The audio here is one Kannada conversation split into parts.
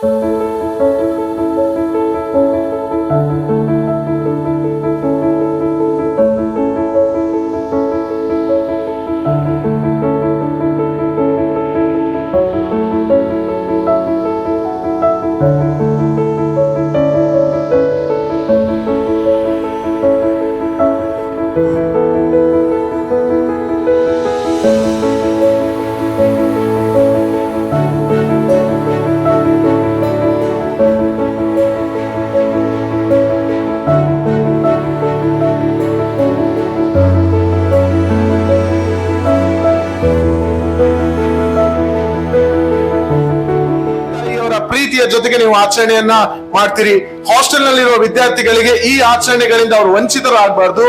Música ಜೊತೆಗೆ ನೀವು ಆಚರಣೆಯನ್ನ ಮಾಡ್ತೀರಿ. ಹಾಸ್ಟೆಲ್ ನಲ್ಲಿರುವ ವಿದ್ಯಾರ್ಥಿಗಳಿಗೆ ಈ ಆಚರಣೆಗಳಿಂದ ಅವರು ವಂಚಿತರಾಗಬಾರ್ದು.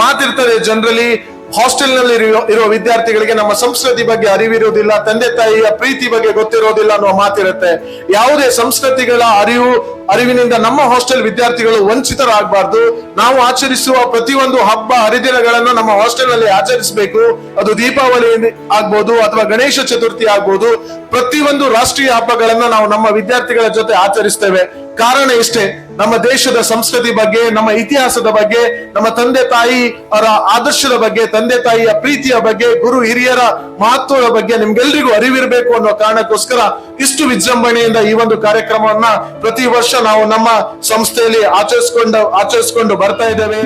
ಮಾತಿರ್ತದೆ ಜನರಲಿ ಹಾಸ್ಟೆಲ್ನಲ್ಲಿ ಇರುವ ವಿದ್ಯಾರ್ಥಿಗಳಿಗೆ ನಮ್ಮ ಸಂಸ್ಕೃತಿ ಬಗ್ಗೆ ಅರಿವಿರುವುದಿಲ್ಲ ತಂದೆ ತಾಯಿಯ ಪ್ರೀತಿ ಬಗ್ಗೆ ಗೊತ್ತಿರೋದಿಲ್ಲ ಅನ್ನುವ ಮಾತಿರುತ್ತೆ. ಯಾವುದೇ ಸಂಸ್ಕೃತಿಗಳ ಅರಿವು, ಅರಿವಿನಿಂದ ನಮ್ಮ ಹಾಸ್ಟೆಲ್ ವಿದ್ಯಾರ್ಥಿಗಳು ವಂಚಿತರಾಗಬಾರ್ದು. ನಾವು ಆಚರಿಸುವ ಪ್ರತಿಯೊಂದು ಹಬ್ಬ, ಹರಿದಿನಗಳನ್ನು ನಮ್ಮ ಹಾಸ್ಟೆಲ್ನಲ್ಲಿ ಆಚರಿಸಬೇಕು. ಅದು ದೀಪಾವಳಿ ಆಗ್ಬೋದು ಅಥವಾ ಗಣೇಶ ಚತುರ್ಥಿ ಆಗ್ಬೋದು. ಪ್ರತಿಯೊಂದು ರಾಷ್ಟ್ರೀಯ ಹಬ್ಬಗಳನ್ನ ನಾವು ನಮ್ಮ ವಿದ್ಯಾರ್ಥಿಗಳ ಜೊತೆ ಆಚರಿಸ್ತೇವೆ. ಕಾರಣ ಇಷ್ಟೇ. ನಮ್ಮ ದೇಶದ ಸಂಸ್ಕೃತಿ ಬಗ್ಗೆ, ನಮ್ಮ ಇತಿಹಾಸದ ಬಗ್ಗೆ, ನಮ್ಮ ತಂದೆ ತಾಯಿ ಅವರ ಆದರ್ಶದ ಬಗ್ಗೆ, ತಂದೆ ತಾಯಿಯ ಪ್ರೀತಿಯ ಬಗ್ಗೆ, ಗುರು ಹಿರಿಯರ ಮಹತ್ವದ ಬಗ್ಗೆ ನಿಮ್ಗೆಲ್ರಿಗೂ ಅರಿವಿರಬೇಕು ಅನ್ನೋ ಕಾರಣಕ್ಕೋಸ್ಕರ ಇಷ್ಟು ವಿಜೃಂಭಣೆಯಿಂದ ಈ ಒಂದು ಕಾರ್ಯಕ್ರಮವನ್ನ ಪ್ರತಿ ವರ್ಷ ನಾವು ನಮ್ಮ ಸಂಸ್ಥೆಯಲ್ಲಿ ಆಚರಿಸಿಕೊಂಡು, ಆಚರಿಸ್ಕೊಂಡು ಬರ್ತಾ ಇದ್ದೇವೆ.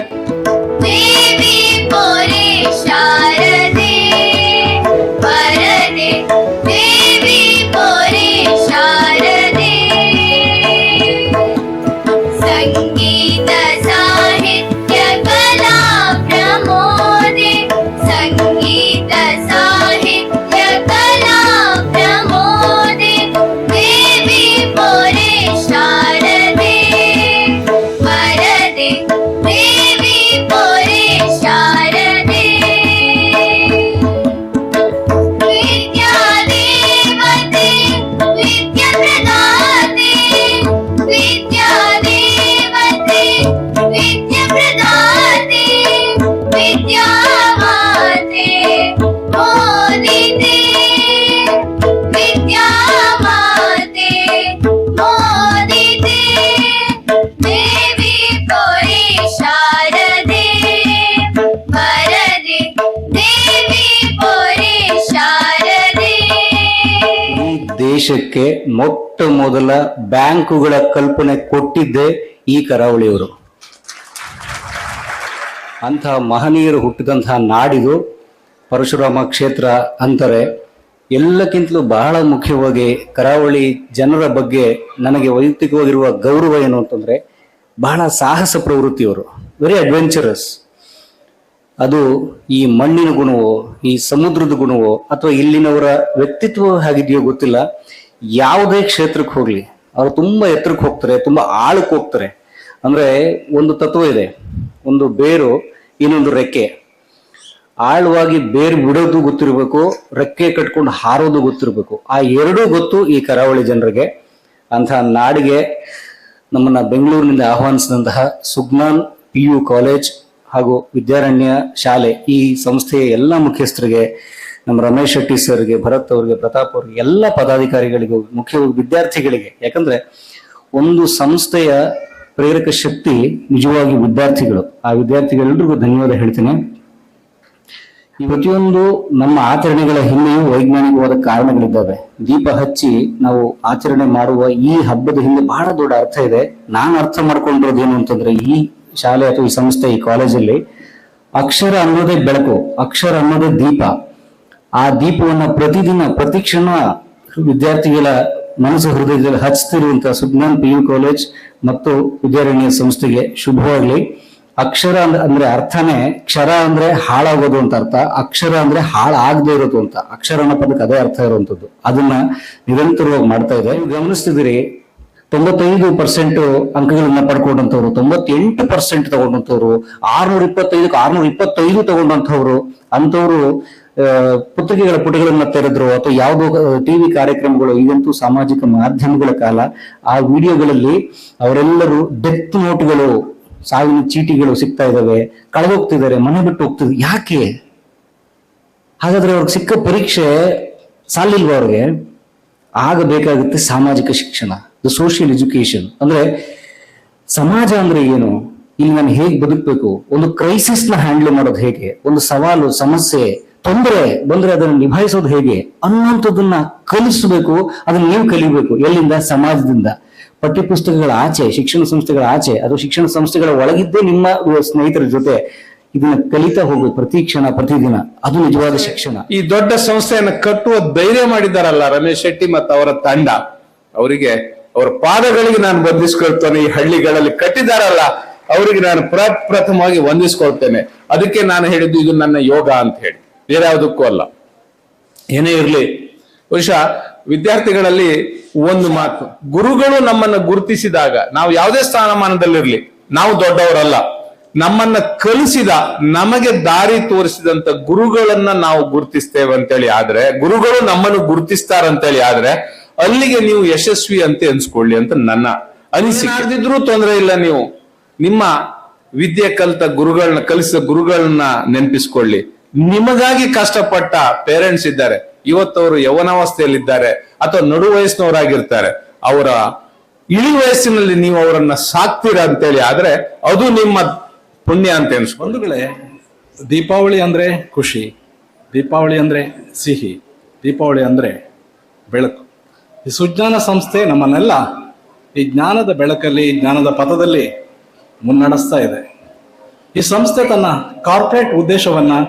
ದೇಶಕ್ಕೆ ಮೊಟ್ಟ ಮೊದಲ ಬ್ಯಾಂಕುಗಳ ಕಲ್ಪನೆ ಕೊಟ್ಟಿದ್ದೇ ಈ ಕರಾವಳಿಯವರು. ಅಂತಹ ಮಹನೀಯರು ಹುಟ್ಟಿದಂತಹ ನಾಡಿದು ಪರಶುರಾಮ ಕ್ಷೇತ್ರ ಅಂತಾರೆ. ಎಲ್ಲಕ್ಕಿಂತಲೂ ಬಹಳ ಮುಖ್ಯವಾಗಿ ಕರಾವಳಿ ಜನರ ಬಗ್ಗೆ ನನಗೆ ವೈಯಕ್ತಿಕವಾಗಿರುವ ಗೌರವ ಏನು ಅಂತಂದ್ರೆ ಬಹಳ ಸಾಹಸ ಪ್ರವೃತ್ತಿಯವರು ವೆರಿ ಅಡ್ವೆಂಚರಸ್ ಅದು ಈ ಮಣ್ಣಿನ ಗುಣವೋ, ಈ ಸಮುದ್ರದ ಗುಣವೋ, ಅಥವಾ ಇಲ್ಲಿನವರ ವ್ಯಕ್ತಿತ್ವ ಹಾಗಿದೆಯೋ ಗೊತ್ತಿಲ್ಲ. ಯಾವುದೇ ಕ್ಷೇತ್ರಕ್ಕೆ ಹೋಗ್ಲಿ, ಅವರು ತುಂಬಾ ಎತ್ತರಕ್ಕೆ ಹೋಗ್ತಾರೆ, ತುಂಬಾ ಆಳಕ್ಕೆ ಹೋಗ್ತಾರೆ. ಅಂದ್ರೆ ಒಂದು ತತ್ವ ಇದೆ, ಒಂದು ಬೇರು, ಇನ್ನೊಂದು ರೆಕ್ಕೆ. ಆಳವಾಗಿ ಬೇರು ಬಿಡೋದು ಗೊತ್ತಿರಬೇಕು, ರೆಕ್ಕೆ ಕಟ್ಕೊಂಡು ಹಾರೋದು ಗೊತ್ತಿರಬೇಕು. ಆ ಎರಡೂ ಗೊತ್ತು ಈ ಕರಾವಳಿ ಜನರಿಗೆ. ಅಂತಹ ನಾಡಿಗೆ ನಮ್ಮನ್ನ ಬೆಂಗಳೂರಿನಿಂದ ಆಹ್ವಾನಿಸಿದಂತಹ ಸುಗ್ನಾನ್ ಪಿ ಯು ಕಾಲೇಜ್ ಹಾಗೂ ವಿದ್ಯಾರಣ್ಯ ಶಾಲೆ ಈ ಸಂಸ್ಥೆಯ ಎಲ್ಲ ಮುಖ್ಯಸ್ಥರಿಗೆ, ನಮ್ಮ ರಮೇಶ್ ಶೆಟ್ಟಿ ಸರ್ಗೆ, ಭರತ್ ಅವರಿಗೆ, ಪ್ರತಾಪ್ ಅವರಿಗೆ, ಎಲ್ಲ ಪದಾಧಿಕಾರಿಗಳಿಗೂ ಮುಖ್ಯವಾಗಿ ವಿದ್ಯಾರ್ಥಿಗಳಿಗೆ, ಯಾಕಂದ್ರೆ ಒಂದು ಸಂಸ್ಥೆಯ ಪ್ರೇರಕ ಶಕ್ತಿ ನಿಜವಾಗಿ ವಿದ್ಯಾರ್ಥಿಗಳು. ಆ ವಿದ್ಯಾರ್ಥಿಗಳೆಲ್ಲರಿಗೂ ಧನ್ಯವಾದ ಹೇಳ್ತೇನೆ. ಈ ಪ್ರತಿಯೊಂದು ನಮ್ಮ ಆಚರಣೆಗಳ ಹಿಂದೆಯೂ ವೈಜ್ಞಾನಿಕವಾದ ಕಾರಣಗಳಿದ್ದಾವೆ. ದೀಪ ಹಚ್ಚಿ ನಾವು ಆಚರಣೆ ಮಾಡುವ ಈ ಹಬ್ಬದ ಹಿಂದೆ ಬಹಳ ದೊಡ್ಡ ಅರ್ಥ ಇದೆ. ನಾನು ಅರ್ಥ ಮಾಡ್ಕೊಂಡಿರೋದು ಏನು ಅಂತಂದ್ರೆ ಈ ಶಾಲೆ ಅಥವಾ ಈ ಸಂಸ್ಥೆ, ಈ ಕಾಲೇಜಲ್ಲಿ ಅಕ್ಷರ ಅನ್ನೋದೇ ಬೆಳಕು, ಅಕ್ಷರ ಅನ್ನೋದೇ ದೀಪ. ಆ ದೀಪವನ್ನ ಪ್ರತಿದಿನ, ಪ್ರತಿ ಕ್ಷಣ ವಿದ್ಯಾರ್ಥಿಗಳ ಮನಸ್ಸು, ಹೃದಯದಲ್ಲಿ ಹಚ್ಚುತ್ತಿರುವಂತಹ ಸುಜ್ಞಾನ್ ಪಿ ಯು ಕಾಲೇಜ್ ಮತ್ತು ವಿದ್ಯಾರಣ್ಯ ಸಂಸ್ಥೆಗೆ ಶುಭವಾಗಲಿ. ಅಕ್ಷರ ಅಂದ್- ಅಂದ್ರೆ ಅರ್ಥನೇ ಕ್ಷರ ಅಂದ್ರೆ ಹಾಳಾಗೋದು ಅಂತ ಅರ್ಥ. ಅಕ್ಷರ ಅಂದ್ರೆ ಹಾಳಾಗದೆ ಇರೋದು ಅಂತ. ಅಕ್ಷರ ಅನ್ನೋ ಪದಕ್ಕೆ ಅದೇ ಅರ್ಥ ಇರುವಂತದ್ದು. ಅದನ್ನ ನಿರಂತರವಾಗಿ ಮಾಡ್ತಾ ಇದೆ. ಗಮನಿಸ್ತಿದ್ರಿ ತೊಂಬತ್ತೈದು ಪರ್ಸೆಂಟ್ ಅಂಕಗಳನ್ನ ಪಡ್ಕೊಂಡಂತವ್ರು ತೊಂಬತ್ತೆಂಟು ಪರ್ಸೆಂಟ್ ತಗೊಂಡಂತವ್ರು ಆರ್ನೂರ ಇಪ್ಪತ್ತೈದಕ್ಕೆ ಆರ್ನೂರ ಇಪ್ಪತ್ತೈದು ತಗೊಂಡಂತವ್ರು ಅಂತವ್ರು ಪತ್ರಿಕೆಗಳ ಪುಟಗಳನ್ನ ತೆರೆದ್ರು, ಅಥವಾ ಯಾವುದೋ ಟಿವಿ ಕಾರ್ಯಕ್ರಮಗಳು, ಈಗಂತೂ ಸಾಮಾಜಿಕ ಮಾಧ್ಯಮಗಳ ಕಾಲ, ಆ ವಿಡಿಯೋಗಳಲ್ಲಿ ಅವರೆಲ್ಲರೂ ಡೆತ್ ನೋಟ್ಗಳು, ಸಾವಿನ ಚೀಟಿಗಳು ಸಿಗ್ತಾ ಇದಾವೆ, ಕಳೆದೋಗ್ತಿದ್ದಾರೆ, ಮನೆ ಬಿಟ್ಟು ಹೋಗ್ತಿದ್ರು ಯಾಕೆ? ಹಾಗಾದ್ರೆ ಅವ್ರಿಗೆ ಸಿಕ್ಕ ಪರೀಕ್ಷೆ ಸಾಲಿಲ್ವ ಅವ್ರಿಗೆ? ಆಗ ಬೇಕಾಗುತ್ತೆ ಸಾಮಾಜಿಕ ಶಿಕ್ಷಣ ದ ಸೋಷಿಯಲ್ ಎಜುಕೇಶನ್ ಅಂದ್ರೆ ಸಮಾಜ ಅಂದ್ರೆ ಏನು? ಇಲ್ಲಿ ನಾನು ಹೇಗೆ ಬದುಕಬೇಕು? ಒಂದು ಕ್ರೈಸಿಸ್ನ ಹ್ಯಾಂಡಲ್ ಮಾಡೋದು ಹೇಗೆ? ಒಂದು ಸವಾಲು, ಸಮಸ್ಯೆ, ತೊಂದರೆ ಬಂದ್ರೆ ಅದನ್ನು ನಿಭಾಯಿಸೋದು ಹೇಗೆ? ಅನ್ನುವಂಥದ್ದನ್ನ ಕಲಿಸಬೇಕು, ಅದನ್ನ ನೀವು ಕಲಿಬೇಕು ಎಲ್ಲಿಂದ? ಸಮಾಜದಿಂದ. ಪಠ್ಯಪುಸ್ತಕಗಳ ಆಚೆ, ಶಿಕ್ಷಣ ಸಂಸ್ಥೆಗಳ ಆಚೆ. ಅದು ಶಿಕ್ಷಣ ಸಂಸ್ಥೆಗಳ ಒಳಗಿದ್ದೇ ನಿಮ್ಮ ಸ್ನೇಹಿತರ ಜೊತೆ ಇದನ್ನ ಕಲಿತಾ ಹೋಗು ಪ್ರತಿ ಕ್ಷಣ ಪ್ರತಿದಿನ ಅದು ನಿಜವಾದ ಶಿಕ್ಷಣ. ಈ ದೊಡ್ಡ ಸಂಸ್ಥೆಯನ್ನು ಕಟ್ಟುವ ಧೈರ್ಯ ಮಾಡಿದ್ದಾರಲ್ಲ ರಮೇಶ್ ಶೆಟ್ಟಿ ಮತ್ತು ಅವರ ತಂಡ. ಅವರಿಗೆ ಅವರ ಪಾದಗಳಿಗೆ ನಾನು ಬಂಧಿಸ್ಕೊಳ್ತೇನೆ ಈ ಹಳ್ಳಿಗಳಲ್ಲಿ ಕಟ್ಟಿದಾರಲ್ಲ ಅವರಿಗೆ ನಾನು ಪ್ರಪ್ರಥಮವಾಗಿ ವಂದಿಸ್ಕೊಳ್ತೇನೆ. ಅದಕ್ಕೆ ನಾನು ಹೇಳಿದ್ದು ಇದು ನನ್ನ ಯೋಗ ಅಂತ ಹೇಳಿ. ಬೇರೆ ಯಾವುದಕ್ಕೂ ಅಲ್ಲ. ಏನೇ ಇರಲಿ ಬಹುಶಃ ವಿದ್ಯಾರ್ಥಿಗಳಲ್ಲಿ ಒಂದು ಮಾತು ಗುರುಗಳು ನಮ್ಮನ್ನು ಗುರುತಿಸಿದಾಗ ನಾವು ಯಾವುದೇ ಸ್ಥಾನಮಾನದಲ್ಲಿರಲಿ ನಾವು ದೊಡ್ಡವರಲ್ಲ. ನಮ್ಮನ್ನ ಕಲಿಸಿದ, ನಮಗೆ ದಾರಿ ತೋರಿಸಿದಂತ ಗುರುಗಳನ್ನ ನಾವು ಗುರುತಿಸ್ತೇವೆ ಅಂತೇಳಿ ಆದ್ರೆ, ಗುರುಗಳು ನಮ್ಮನ್ನು ಗುರುತಿಸ್ತಾರಂತೇಳಿ ಆದ್ರೆ, ಅಲ್ಲಿಗೆ ನೀವು ಯಶಸ್ವಿ ಅಂತ ಅನ್ಸ್ಕೊಳ್ಳಿ ಅಂತ ನನ್ನ ಅನಿಸಿದ್ರು ತೊಂದರೆ ಇಲ್ಲ ನೀವು. ನಿಮ್ಮ ವಿದ್ಯೆ ಕಲಿತ ಗುರುಗಳನ್ನ, ಕಲಿಸಿದ ಗುರುಗಳನ್ನ ನೆನಪಿಸ್ಕೊಳ್ಳಿ. ನಿಮಗಾಗಿ ಕಷ್ಟಪಟ್ಟ ಪೇರೆಂಟ್ಸ್ ಇದ್ದಾರೆ. ಇವತ್ತವರು ಯವನಾವಸ್ಥೆಯಲ್ಲಿದ್ದಾರೆ ಅಥವಾ ನಡು ವಯಸ್ಸಿನವರಾಗಿರ್ತಾರೆ. ಅವರ ಇಳಿ ವಯಸ್ಸಿನಲ್ಲಿ ನೀವು ಅವರನ್ನ ಸಾಕ್ತೀರಾ ಅಂತೇಳಿ ಆದ್ರೆ, ಅದು ನಿಮ್ಮ ಪುಣ್ಯ ಅಂತ ಅನ್ಸ್ ಬಂಧುಗಳೇ, ದೀಪಾವಳಿ ಅಂದರೆ ಖುಷಿ, ದೀಪಾವಳಿ ಅಂದರೆ ಸಿಹಿ, ದೀಪಾವಳಿ ಅಂದರೆ ಬೆಳಕು. ಈ ಸುಜ್ಞಾನ ಸಂಸ್ಥೆ ನಮ್ಮನ್ನೆಲ್ಲ ಈ ಜ್ಞಾನದ ಬೆಳಕಲ್ಲಿ ಜ್ಞಾನದ ಪಥದಲ್ಲಿ ಮುನ್ನಡೆಸ್ತಾ ಇದೆ. ಈ ಸಂಸ್ಥೆ ತನ್ನ ಕಾರ್ಪೊರೇಟ್ ಉದ್ದೇಶವನ್ನು,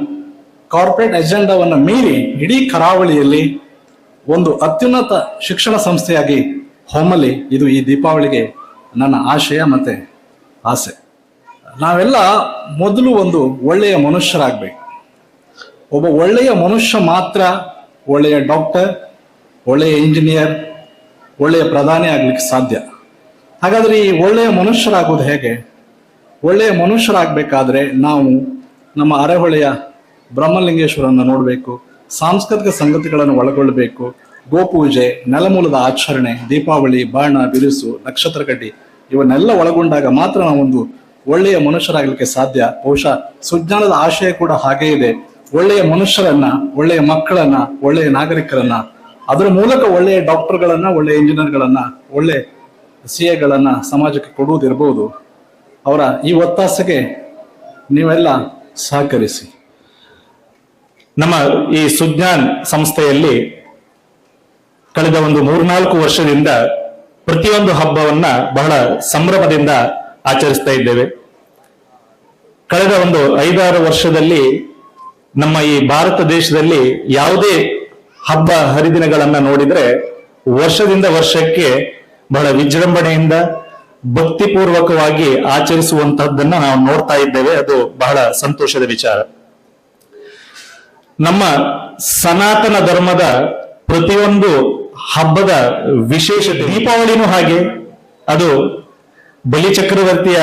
ಕಾರ್ಪೊರೇಟ್ ಎಜೆಂಡಾವನ್ನು ಮೀರಿ ಇಡೀ ಕರಾವಳಿಯಲ್ಲಿ ಒಂದು ಅತ್ಯುನ್ನತ ಶಿಕ್ಷಣ ಸಂಸ್ಥೆಯಾಗಿ ಹೊಮ್ಮಲಿ ಇದು ಈ ದೀಪಾವಳಿಗೆ ನನ್ನ ಆಶಯ ಮತ್ತು ಆಸೆ. ನಾವೆಲ್ಲ ಮೊದಲು ಒಂದು ಒಳ್ಳೆಯ ಮನುಷ್ಯರಾಗಬೇಕು. ಒಬ್ಬ ಒಳ್ಳೆಯ ಮನುಷ್ಯ ಮಾತ್ರ ಒಳ್ಳೆಯ ಡಾಕ್ಟರ್, ಒಳ್ಳೆಯ ಇಂಜಿನಿಯರ್, ಒಳ್ಳೆಯ ಪ್ರಧಾನಿ ಆಗ್ಲಿಕ್ಕೆ ಸಾಧ್ಯ. ಹಾಗಾದ್ರೆ ಈ ಒಳ್ಳೆಯ ಮನುಷ್ಯರಾಗೋದು ಹೇಗೆ? ಒಳ್ಳೆಯ ಮನುಷ್ಯರಾಗಬೇಕಾದ್ರೆ ನಾವು ನಮ್ಮ ಅರೆಹೊಳೆಯ ಬ್ರಹ್ಮಲಿಂಗೇಶ್ವರನ್ನ ನೋಡಬೇಕು, ಸಾಂಸ್ಕೃತಿಕ ಸಂಗತಿಗಳನ್ನು ಒಳಗೊಳ್ಳಬೇಕು, ಗೋಪೂಜೆ, ನೆಲಮೂಲದ ಆಚರಣೆ, ದೀಪಾವಳಿ, ಬಾಣ, ಬಿರುಸು, ನಕ್ಷತ್ರ ಕಡ್ಡಿ, ಇವನ್ನೆಲ್ಲ ಒಳಗೊಂಡಾಗ ಮಾತ್ರ ನಾವೊಂದು ಒಳ್ಳೆಯ ಮನುಷ್ಯರಾಗಲಿಕ್ಕೆ ಸಾಧ್ಯ. ಬಹುಶಃ ಸುಜ್ಞಾನದ ಆಶಯ ಕೂಡ ಹಾಗೇ ಇದೆ. ಒಳ್ಳೆಯ ಮನುಷ್ಯರನ್ನ, ಒಳ್ಳೆಯ ಮಕ್ಕಳನ್ನ, ಒಳ್ಳೆಯ ನಾಗರಿಕರನ್ನ, ಅದರ ಮೂಲಕ ಒಳ್ಳೆಯ ಡಾಕ್ಟರ್ಗಳನ್ನ, ಒಳ್ಳೆಯ ಇಂಜಿನಿಯರ್ಗಳನ್ನ, ಒಳ್ಳೆ ಸಿ ಎಗಳನ್ನ ಸಮಾಜಕ್ಕೆ ಕೊಡುವುದಿರಬಹುದು. ಅವರ ಈ ಒತ್ತಾಸೆಗೆ ನೀವೆಲ್ಲ ಸಹಕರಿಸಿ. ನಮ್ಮ ಈ ಸುಜ್ಞಾನ್ ಸಂಸ್ಥೆಯಲ್ಲಿ ಕಳೆದ ಒಂದು ಮೂರ್ನಾಲ್ಕು ವರ್ಷದಿಂದ ಪ್ರತಿಯೊಂದು ಹಬ್ಬವನ್ನ ಬಹಳ ಸಂಭ್ರಮದಿಂದ ಆಚರಿಸ್ತಾ ಇದ್ದೇವೆ. ಕಳೆದ ಒಂದು ಐದಾರು ವರ್ಷದಲ್ಲಿ ನಮ್ಮ ಈ ಭಾರತ ದೇಶದಲ್ಲಿ ಯಾವುದೇ ಹಬ್ಬ ಹರಿದಿನಗಳನ್ನ ನೋಡಿದ್ರೆ ವರ್ಷದಿಂದ ವರ್ಷಕ್ಕೆ ಬಹಳ ವಿಜೃಂಭಣೆಯಿಂದ ಭಕ್ತಿಪೂರ್ವಕವಾಗಿ ಆಚರಿಸುವಂತಹದ್ದನ್ನ ನಾವು ನೋಡ್ತಾ ಇದ್ದೇವೆ. ಅದು ಬಹಳ ಸಂತೋಷದ ವಿಚಾರ. ನಮ್ಮ ಸನಾತನ ಧರ್ಮದ ಪ್ರತಿಯೊಂದು ಹಬ್ಬದ ವಿಶೇಷತೆ ದೀಪಾವಳಿನೂ ಹಾಗೆ, ಅದು ಬಲಿ ಚಕ್ರವರ್ತಿಯ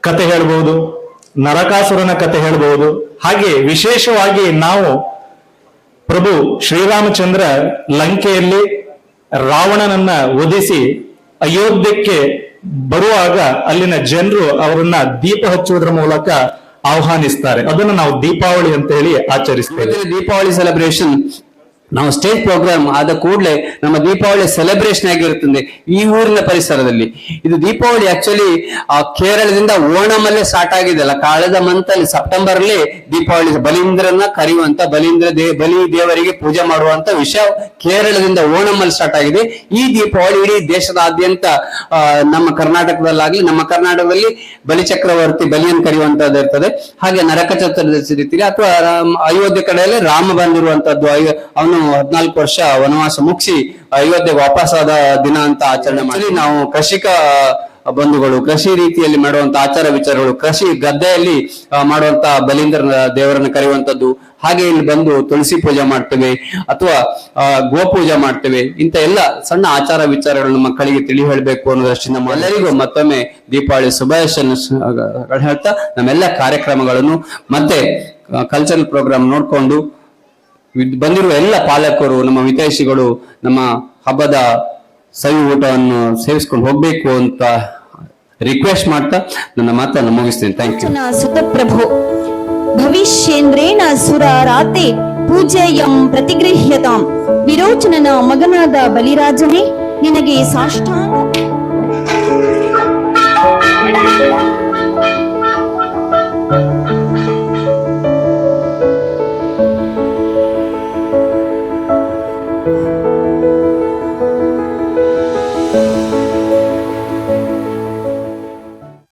ಕತೆ ಹೇಳ್ಬಹುದು ನರಕಾಸುರನ ಕತೆ ಹೇಳ್ಬಹುದು ಹಾಗೆ ವಿಶೇಷವಾಗಿ ನಾವು ಪ್ರಭು ಶ್ರೀರಾಮಚಂದ್ರ ಲಂಕೆಯಲ್ಲಿ ರಾವಣನನ್ನ ಒದಿಸಿ ಅಯೋಧ್ಯಕ್ಕೆ ಬರುವಾಗ ಅಲ್ಲಿನ ಜನರು ಅವರನ್ನ ದೀಪ ಹಚ್ಚುವುದರ ಮೂಲಕ ಆಹ್ವಾನಿಸ್ತಾರೆ. ಅದನ್ನು ನಾವು ದೀಪಾವಳಿ ಅಂತ ಹೇಳಿ ಆಚರಿಸ್ತೇವೆ. ದೀಪಾವಳಿ ಸೆಲೆಬ್ರೇಷನ್ ನಾವು ಸ್ಟೇಜ್ ಪ್ರೋಗ್ರಾಮ್ ಆದ ಕೂಡಲೇ ನಮ್ಮ ದೀಪಾವಳಿ ಸೆಲೆಬ್ರೇಷನ್ ಆಗಿರುತ್ತದೆ ಈ ಊರಿನ ಪರಿಸರದಲ್ಲಿ. ಇದು ದೀಪಾವಳಿ ಆಕ್ಚುಲಿ ಕೇರಳದಿಂದ ಓಣಮಲ್ಲೇ ಸ್ಟಾರ್ಟ್ ಆಗಿದೆ ಅಲ್ಲ. ಕಳೆದ ಮಂತ್ ಅಲ್ಲಿ ಸೆಪ್ಟೆಂಬರ್ ಅಲ್ಲಿ ದೀಪಾವಳಿ ಬಲೀಂದ್ರನ ಕರೆಯುವಂತ ಬಲೀಂದ್ರ ದೇ ಬಲಿ ದೇವರಿಗೆ ಪೂಜೆ ಮಾಡುವಂತ ವಿಷಯ ಕೇರಳದಿಂದ ಓಣಮಲ್ಲಿ ಸ್ಟಾರ್ಟ್ ಆಗಿದೆ. ಈ ದೀಪಾವಳಿ ಇಡೀ ದೇಶದಾದ್ಯಂತ ಆ, ನಮ್ಮ ಕರ್ನಾಟಕದಲ್ಲಾಗ್ಲಿ ನಮ್ಮ ಕರ್ನಾಟಕದಲ್ಲಿ ಬಲಿ ಚಕ್ರವರ್ತಿ ಬಲಿಯನ್ನು ಕರೆಯುವಂತದ್ದು ಇರ್ತದೆ. ಹಾಗೆ ನರಕ ಚತುರ್ದಶಿ ರೀತಿಯಲ್ಲಿ ಅಥವಾ ಅಯೋಧ್ಯೆ ಕಡೆಯಲ್ಲಿ ರಾಮ ಬಂದಿರುವಂತದ್ದು ಅವನು ಹದ್ನಾಲ್ಕು ವರ್ಷ ವನವಾಸ ಮುಗಿಸಿ ಇವತ್ತೇ ವಾಪಸ್ಸಾದ ದಿನ ಅಂತ ಆಚರಣೆ ಮಾಡಿ ನಾವು ಕೃಷಿಕ ಬಂಧುಗಳು ಕೃಷಿ ರೀತಿಯಲ್ಲಿ ಮಾಡುವಂತ ಆಚಾರ ವಿಚಾರಗಳು ಕೃಷಿ ಗದ್ದೆಯಲ್ಲಿ ಮಾಡುವಂತ ಬಲೀಂದ್ರ ದೇವರನ್ನು ಕರೆಯುವಂತದ್ದು ಹಾಗೆ ಇಲ್ಲಿ ಬಂದು ತುಳಸಿ ಪೂಜೆ ಮಾಡ್ತೇವೆ ಅಥವಾ ಗೋ ಗೋಪೂಜೆ ಮಾಡ್ತೇವೆ ಇಂತ ಎಲ್ಲ ಸಣ್ಣ ಆಚಾರ ವಿಚಾರಗಳನ್ನು ಮಕ್ಕಳಿಗೆ ತಿಳಿ ಹೇಳಬೇಕು ಅನ್ನೋ ದೃಷ್ಟಿಯಿಂದ ಎಲ್ಲರಿಗೂ ಮತ್ತೊಮ್ಮೆ ದೀಪಾವಳಿ ಶುಭಾಶಯ ಹೇಳ್ತಾ ನಮ್ಮೆಲ್ಲ ಕಾರ್ಯಕ್ರಮಗಳನ್ನು ಮತ್ತೆ ಕಲ್ಚರಲ್ ಪ್ರೋಗ್ರಾಮ್ ನೋಡ್ಕೊಂಡು ಬಂದಿರುವ ಎಲ್ಲ ಪಾಲಕರು, ನಮ್ಮ ವಿದೇಶಿಗಳು ನಮ್ಮ ಹಬ್ಬದ ಸವಿ ಊಟವನ್ನು ಸೇವಿಸ್ಕೊಂಡು ಹೋಗ್ಬೇಕು ಅಂತ ರಿಕ್ವೆಸ್ಟ್ ಮಾಡ್ತಾ ನನ್ನ ಮಾತನ್ನು ಮುಗಿಸ್ತೇನೆ. ಥ್ಯಾಂಕ್ ಯು ಸುತಪ್ರಭು, ಭವಿಷ್ಯೇಂದ್ರೇಣ ಭವಿಷ್ಯೇಂದ್ರೇಣ ಸುರಾರಾತೆ ಪೂಜೆಯಂ ಪ್ರತಿಗೃಹ್ಯತಾಂ, ವಿರೋಚನನ ಮಗನಾದ ಬಲಿರಾಜನೇ, ನಿನಗೆ ಸಾಷ್ಟಾಂಗ.